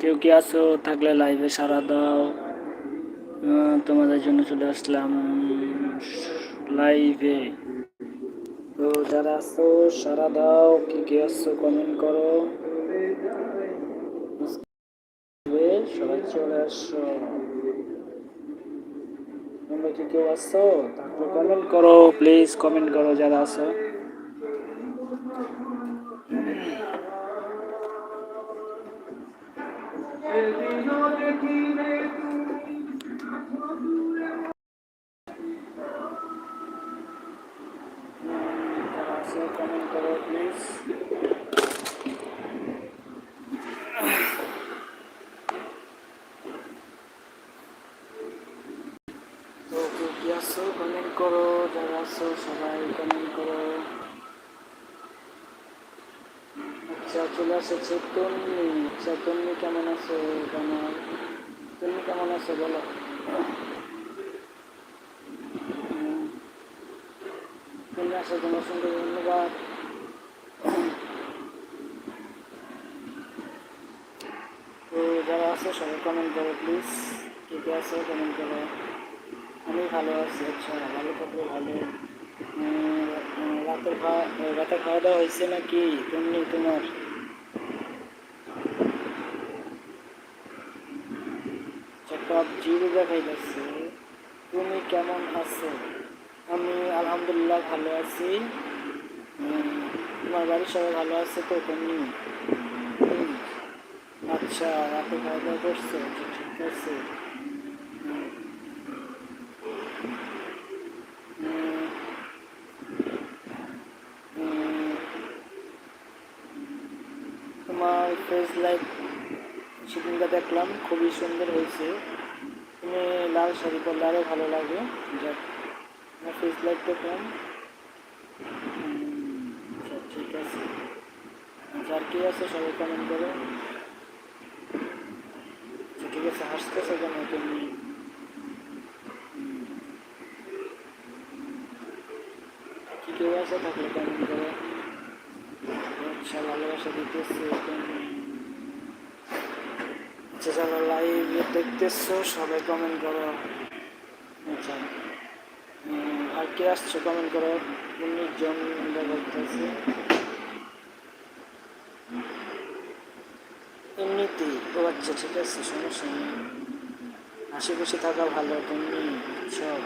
কেউ কি আসো থাকলে লাইভে সারা দাও। তোমাদের জন্য চলে আসলাম লাইভে তো যারা আসো সারা দাও। কি কি আসছো কমেন্ট করো। সবাই চলে আসো। তোমরা কি কেউ আসছো তারপর কমেন্ট করো। প্লিজ কমেন্ট করো যারা আসো করো প্লিজ তো কেউ কি আসছো কমেন্ট করো যারা আসছো সবাই কমেন্ট করো আচ্ছা চলে এসেছে তন্নি আচ্ছা তন্নি কেমন আছো? তন্নি কেমন আছো বলো তন্নি আসার জন্য অসংখ্য ধন্যবাদ তো যারা আছে সবাই কমেন্ট করো প্লিজ কে কে কমেন্ট করো আমি ভালো আছি আচ্ছা ভালো থাকলে ভালো। রাতের খাওয়া রাতে খাওয়া দাওয়া হয়েছে নাকি? তেমনি তোমার? টপ জিরো দেখাইতেছে তুমি কেমন আছো? আমি আলহামদুলিল্লাহ ভালো আছি। তোমার বাড়ির সবাই ভালো আছে তো হুম। আচ্ছা রাতে খাওয়া দাওয়া করছ? আচ্ছা, ঠিক আছে। তোমার ফেস লাইট সেদিনটা দেখলাম খুবই সুন্দর হয়েছে। তুমি লাল শাড়ি পরলে আরও ভালো লাগে। যাক তোমার ফেস লাইট দেখলাম। আচ্ছা ঠিক আছে। আর কি আছে সবাই কমেন্ট করো। আছে হাসতেছো কেন তুমি কি কেউ আছে থাকলে কমেন্ট করো আচ্ছা ভালোবাসা দিতেছে আচ্ছা যারা লাইভ দেখতেছো সবাই কমেন্ট করো আচ্ছা আর কে আসছো কমেন্ট করো উনিশ জন দেখাইতেছে এমনিতেই ও আচ্ছা ঠিক আছে, সমস্যা নেই। আশেপাশে থাকা ভালো, তুমি সব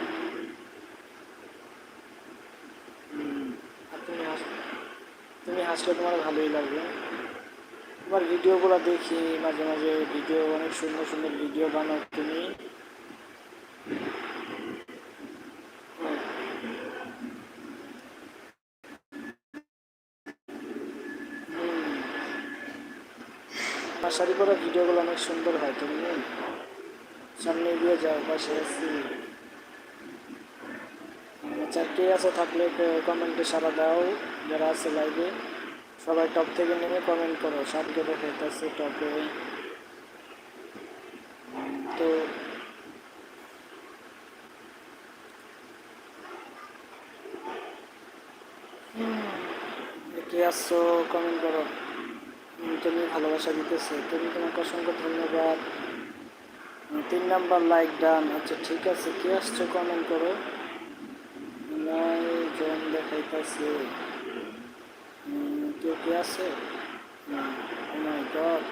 তুমি তুমি হাসলে তোমার ভালোই লাগবে। তোমার ভিডিওগুলো দেখি, মাঝে মাঝে ভিডিও, অনেক সুন্দর সুন্দর ভিডিও বানাও তুমি। শাড়ি করা ভিডিওগুলো অনেক সুন্দর হয়, তুমি সামনে এগিয়ে যাও, পাশে আসছি আচ্ছা কে আছে, থাকলে কমেন্টে সারা দাও, যারা আছে লাইভে সবাই টপ থেকে নেমে কমেন্ট করো সাতকে দেখাইতেছে টপে তো কে আসছো কমেন্ট করো। তুমি ভালোবাসা দিতেছে। তুমি তোমাকে অসংখ্য ধন্যবাদ। তিন নাম্বার লাইক ডান আচ্ছা ঠিক আছে, কে আসছো কমেন্ট করো? নয় জন দেখাইতেছে। কেউ কে আছে? ও মাই গড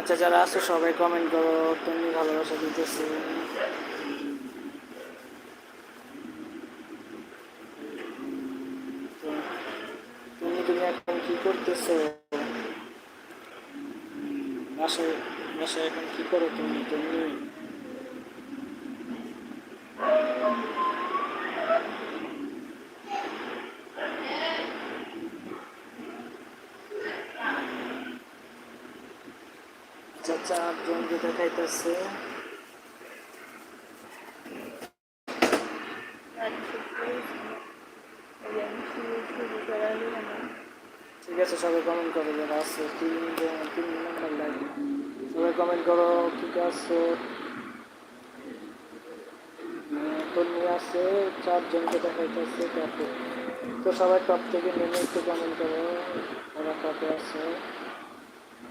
আচ্ছা যারা আছো, সবাই কমেন্ট করো, তুমি ভালোবাসা দিতেছি। তুমি তুমি এখন কি করতেছো? বাসায় বাসায় এখন কি করো তুমি? তুমি না ঠিক আছে, সবাই কমেন্ট করো যারা আছে। তিন তিন নম্বর লাইক সবাই কমেন্ট করো ঠিক আছে। তো নিয়ে আসছে চারজনকে দেখাইতেছে টপে তো সবাই টপ থেকে নেমে একটু কমেন্ট করো, ওরা টপে আছে।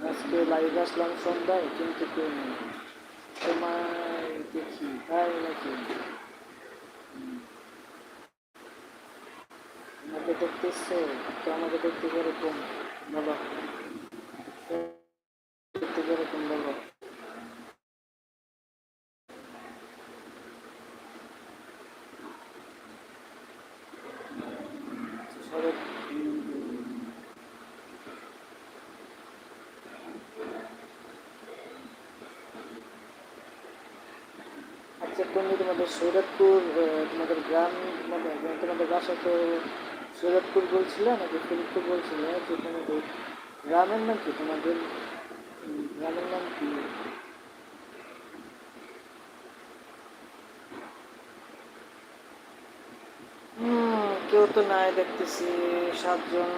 আজকে লাইভ আসলাম সন্ধ্যায়, কিন্তু কেউ নেই। তোমায় দেখি তাই নাকি আমাকে দেখতেছো তো আমাকে দেখতে কীরকম বলো দেখতে কীরকম বলো সবাই আচ্ছা তুমি তোমাদের গ্রাম মানে তোমাদের বাসা তো সৈরতপুর বলছিলে নাকি ফরিদপুর বলছিলে যে তোমাদের গ্রামের নাম কি? তোমাদের গ্রামের নাম কি? কেউ তো নাই দেখতেছি, সাতজন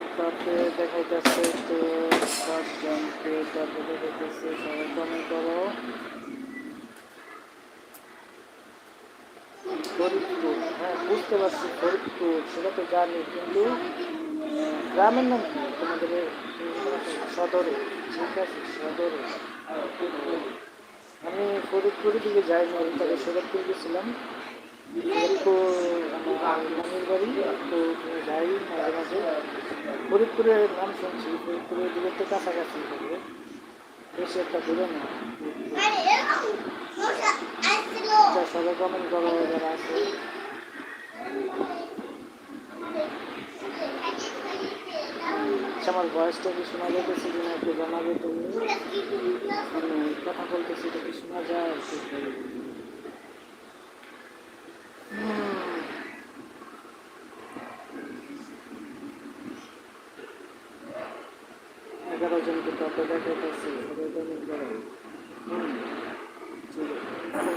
তাতে দেখাইতেছে, তো সাতজনকে তারপরে দেখাইতেছে, সবাই কমেন্ট করো। ফরিদপুর হ্যাঁ বুঝতে পারছি ফরিদপুর সেটা তো জানি কিন্তু গ্রামের নাম কি তোমাদের সদরে ঠিক আছে সদরে আমি ফরিদপুরের দিকে যাইনি আমি তবে সৈরতপুর গেছিলাম ফরিদপুর আমার বাড়ি তো যাই মাঝে মাঝে ফরিদপুরের নাম শুনছি ফরিদপুরের দিকে তো কাছাকাছি হবে বেশি একটা দূরে না সবাই কমেন্ট করো যারা আছে আমার ভয়েসটা কি শোনা যেতেছে কিনা একটু জানাবে তুমি? আমি কথা বলতেছি এটা কি শোনা যায় একটু বলো। হুম। এগারো জনকে তত দেখাইতেছে সবাই কমেন্ট করো হুম ঠিক আছে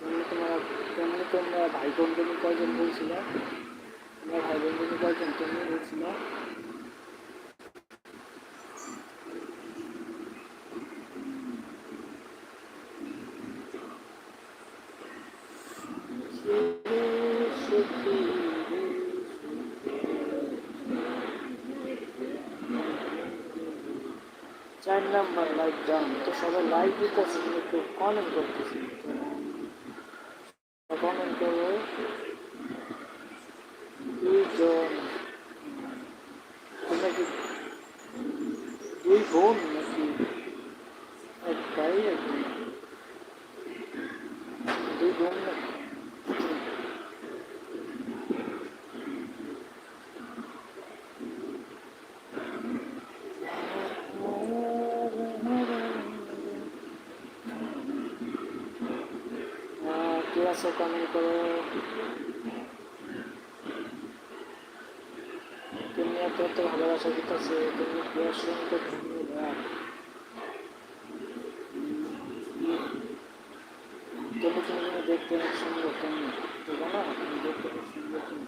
তেমনি তোমার তেমনি তোমরা ভাই বোন তুমি কয়জন বলছিল তোমার ভাই বোন তুমি কয়জন চার নাম্বার লাইক ডান তো সবাই লাইক দিতেছে কিন্তু কমেন্ট করতেছে কমেন্ট করো দুইজন তোমরা কি দুই বোন নাকি এক ভাই এক বোন? দুই বোন নাকি আহ, কে আছে কমেন্ট করো তুমি এত এত ভালোবাসা দিতেছে তুমি অসংখ্য ধন্যবাদ তুমি তুমি তুমি দেখতে অনেক সুন্দর তুমি তো জানো তুমি দেখতে অনেক সুন্দর তুমি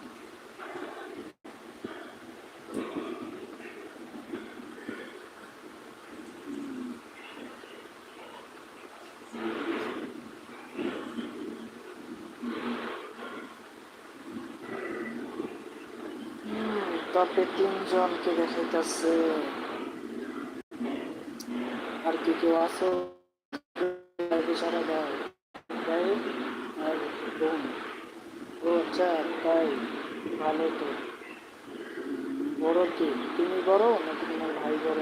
তবে তিনজনকে দেখাইতেছে। আর কি কেউ আছো? আচ্ছা বড় কি? তুমি বড় নাকি তোমার ভাই বড়?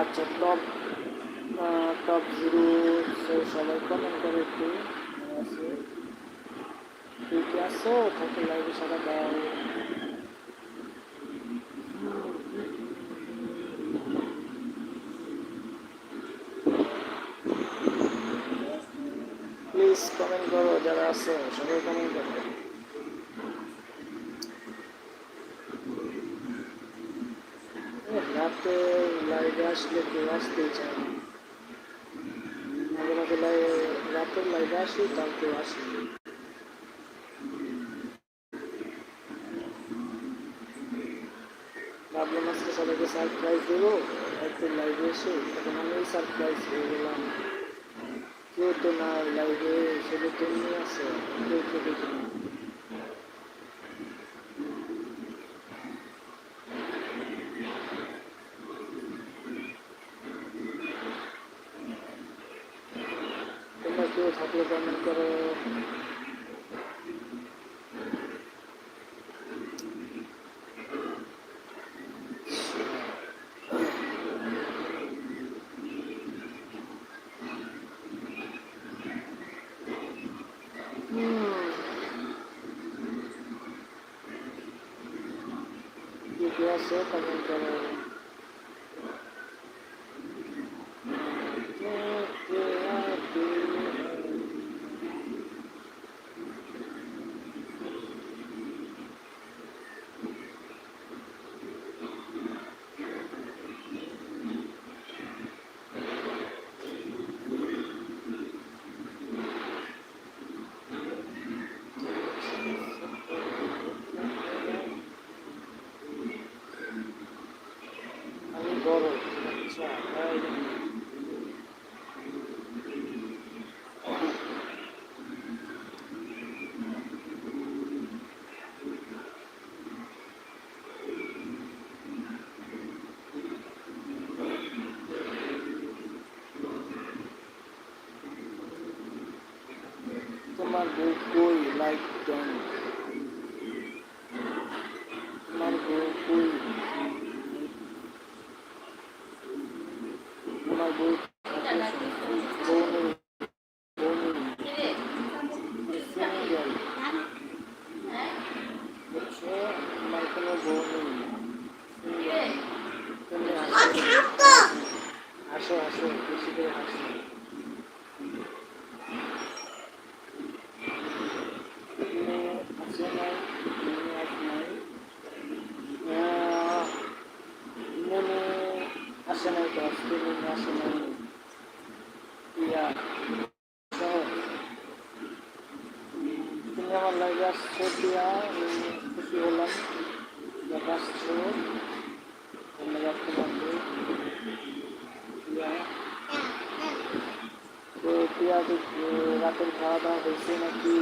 আচ্ছা টপ টপ জিরো সবাই কমেন্ট করে একটু। আছে তুই কি থাকে লাইভে সারা দাও। প্লিজ কমেন্ট করো, যারা আছে, সবাই কমেন্ট করো। রাতে লাইভে আসলে কেউ আসতেই চায় লাইভে আসি তাও কেউ আসে ভাবলাম আজকে সবাইকে সারপ্রাইজ দেবো। একটু লাইভে এসে তখন আমি সারপ্রাইজ হয়ে গেলাম। কেউ তো না লাইভে শুধু তুমি আছে, কেউ তো দেখি না তোমরা কেউ থাকলে কমেন্ট করো তোমার বউ কই লাইক দেন তোমার বউ কই তোমার বউ বউ নেই বউ নেই সিঙ্গেল বুঝছ আমার কোনো বউ নেই সিঙ্গেল তুমি হাসো হাসো হাসো বেশি করে হাসো তুমি হাসো নাই তুমি হাস নাই আহ, মনে আসে নাই তো আজকে মনে আসে নাই ইয়া সহ তুমি আমার লাগে আসছো দিয়া আমি খুশি হলাম যাক আসছো ধন্যবাদ তোমাকে ইয়া তো প্রিয়া রাতের খাওয়া দাওয়া হয়েছে নাকি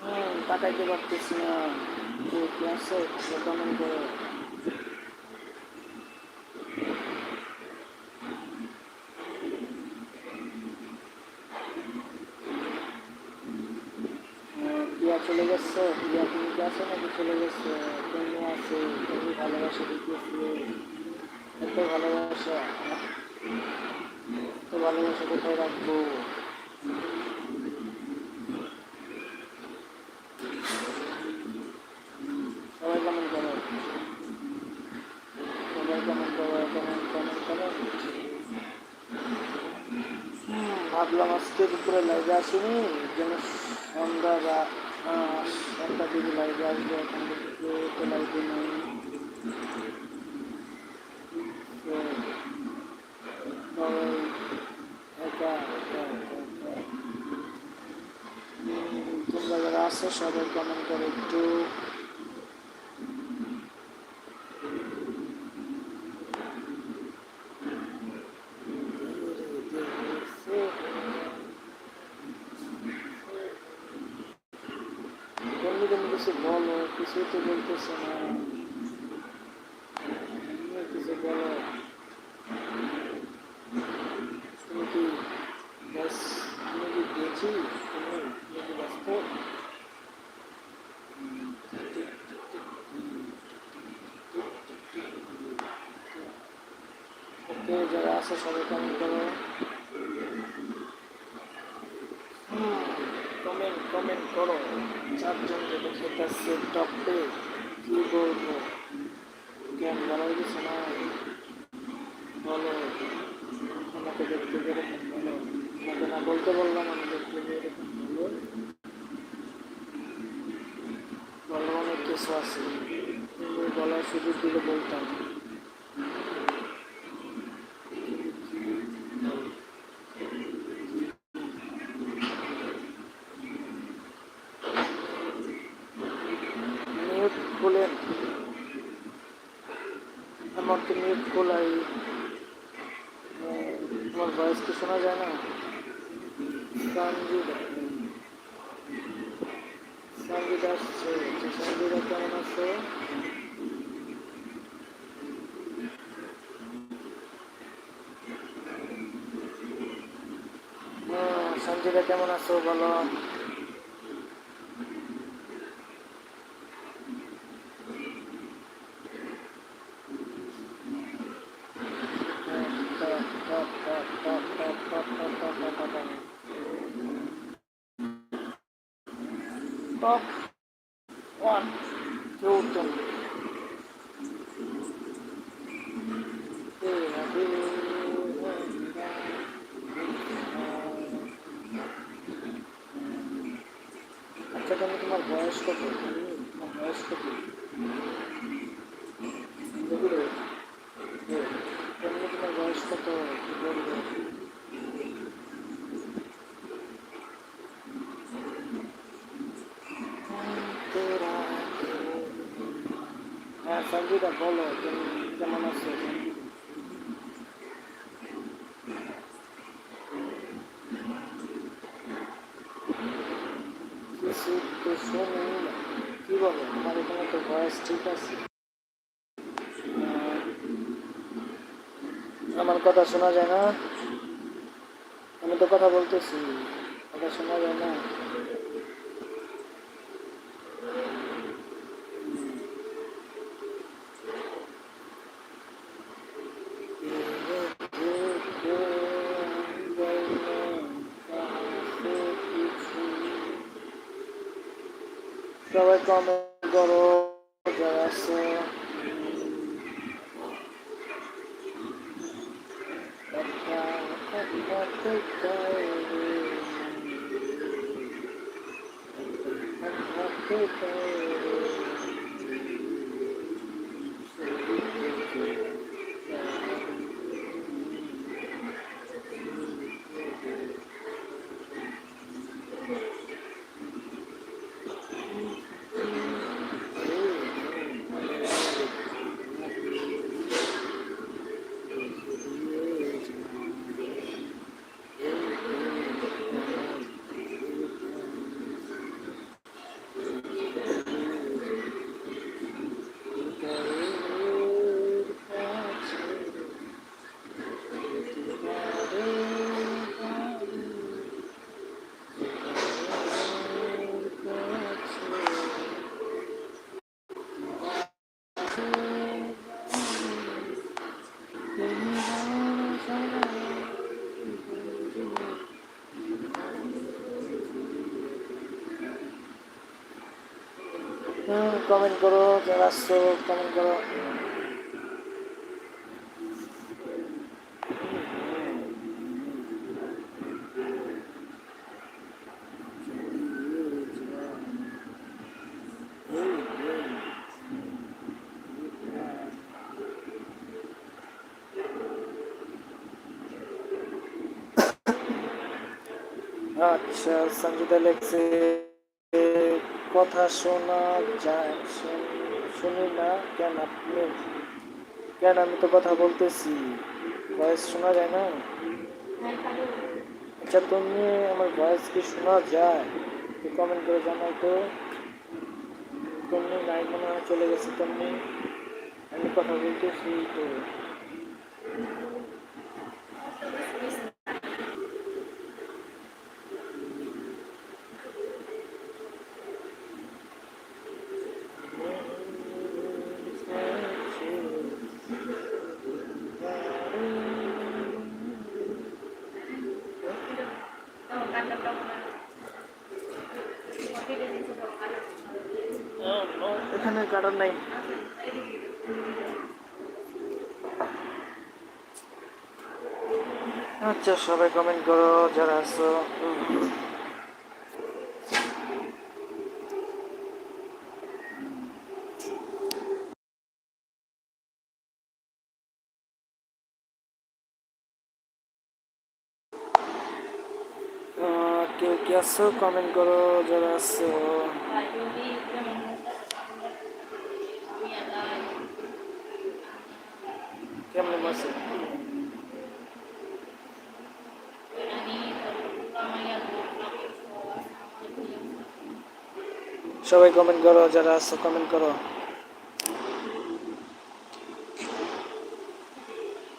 হুম, তাকাইতে পারতেছি না। কি আছে? কমেন্ট করো চলে গেছে। প্রিয়া, তুমি কি আছো নাকি? চলে গেছে। তুমি আছে? তুমি ভালোবাসা দিতেছে এত ভালোবাসা। এত ভালোবাসা কোথায় রাখব সবাই কেমন করো সবাই কেমন করো কেমন কেমন করো হুম, ভাবলাম আজকে দুপুরে লাইভে আসিনি, যেন সন্ধ্যা বা সন্ধ্যা দিকে লাইভে আসবে, এখন তো লাইভে নেই। তোমরা যারা আছো, সবাই কেমন করে একটু। বন্ধু মধ্যে কিছু বলো কিছুই তো বলতেছে না তুমিও কিছু বলো তুমি কি ব্যাস তুমি কি গেছি তুমি তুমি কি ব্যস্ত ওকে যারা আছে সবাই কেমন করো কমেন্ট কমেন্ট করো চারজন যেটা খেতেছে টপে কি বলব কেন বলার কিছু না বলো আমাকে দেখতে যেরকম বলো আমাকে না বলতে বললাম আমি দেখতে যেরকম বলো বলার অনেক কিছু আছে কিন্তু বলার সুযোগ দিলে বলতাম মিউট খুলেন আমার তো মিউট খোলাই তোমার ভয়েস কি শোনা যায় না সঞ্জিদা সঞ্জিদা আসছে আচ্ছা, সঞ্জিদা কেমন আছো হ্যাঁ, সঞ্জিদা কেমন আছো বলো Top one, Newton. আচ্ছা তুমি তোমার বয়স কত তোমার বয়স কত বুঝলে তুমি তোমার বয়স কত কি বলবে হ্যাঁ সঞ্জিতা বলো কেমন আছো। কিছু তো কি বলো? আমার এখানে তো ভয়েস ঠিক আছে। আমার কথা শোনা যায় না? আমি তো কথা বলতেছি। কথা শোনা যায় না। যারা আছে কমেন্ট করো যারা আসছো কমেন্ট করো আচ্ছা সঞ্জিতা লেখছে কথা শোনা যায়, শুনি না কেন আপনি? কেন আমি তো কথা বলতেছি? ভয়েস শোনা যায় না? আচ্ছা তুমি আমার ভয়েস কি শোনা যায়? কমেন্ট করে জানাও তো। তুমি নাই মনে হয় চলে গেছে তুমি। আমি কথা বলতেছি তো। কারণ নাই আচ্ছা সবাই কমেন্ট করো, যারা আসো কেউ কি আসো কমেন্ট করো, যারা আসো সবাই কমেন্ট করো যারা আছো কমেন্ট করো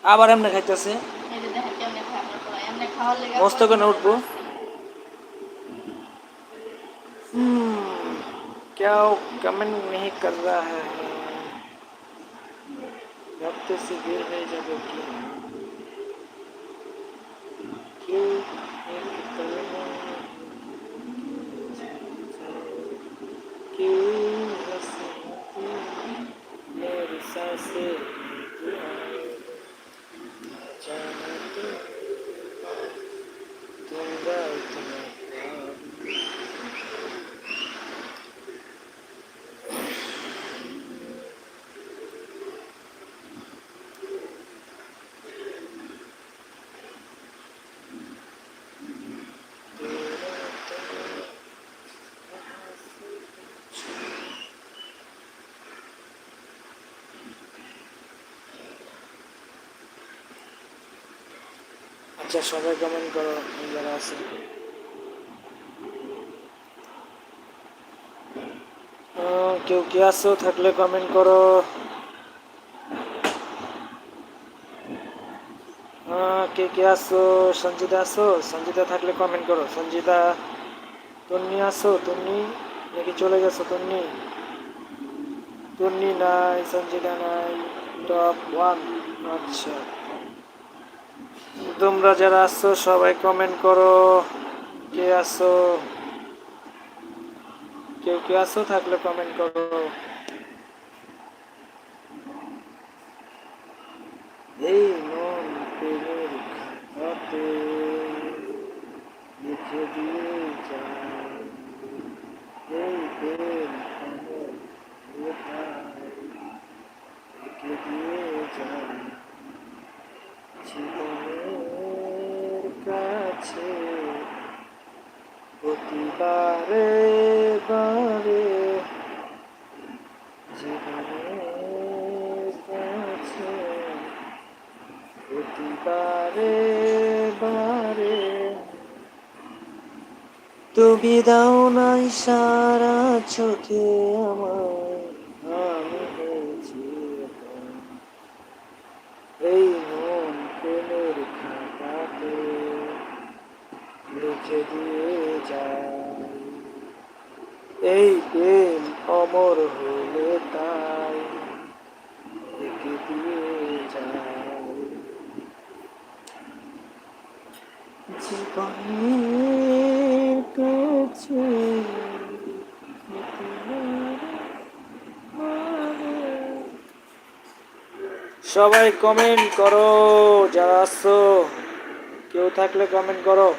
আবার এমনি খাইতেছে মস্ত করে উঠবো हम्म, क्या वो कमेंट नहीं कर रहा है perceberam né, de Adoquim. Que que usa-se, deve ser আচ্ছা সবাই কমেন্ট করো যারা আছে। কেউ কে আছো থাকলে কমেন্ট করো। কে কে আছো? সঞ্জিতা আছো? সঞ্জিতা থাকলে কমেন্ট করো। সঞ্জিতা, তন্নি আছো? তন্নি? নাকি চলে গেছো তন্নি? তন্নি নাই, সঞ্জিতা নাই টপ ওয়ান আচ্ছা। তোমরা যারা আছো, সবাই কমেন্ট করো। কে আছো? কেউ কে আছো? থাকলে কমেন্ট করো। এই মন লিখে দিয়ে যায়। এই দিয়ে যায় জীবনের কাছে প্রতিবারে বারে জীবনের কাছে প্রতিবারে বারে তুমি দাও নাই সারা চোখে আমায় আমি হয়েছি একা। এই মন প্রেমের খাতাতে লিখে দিয়ে যায় এই প্রেম অমর হলে তাই লিখে দিয়ে যায় সবাই কমেন্ট করো যারা আসছো কেউ থাকলে কমেন্ট করো।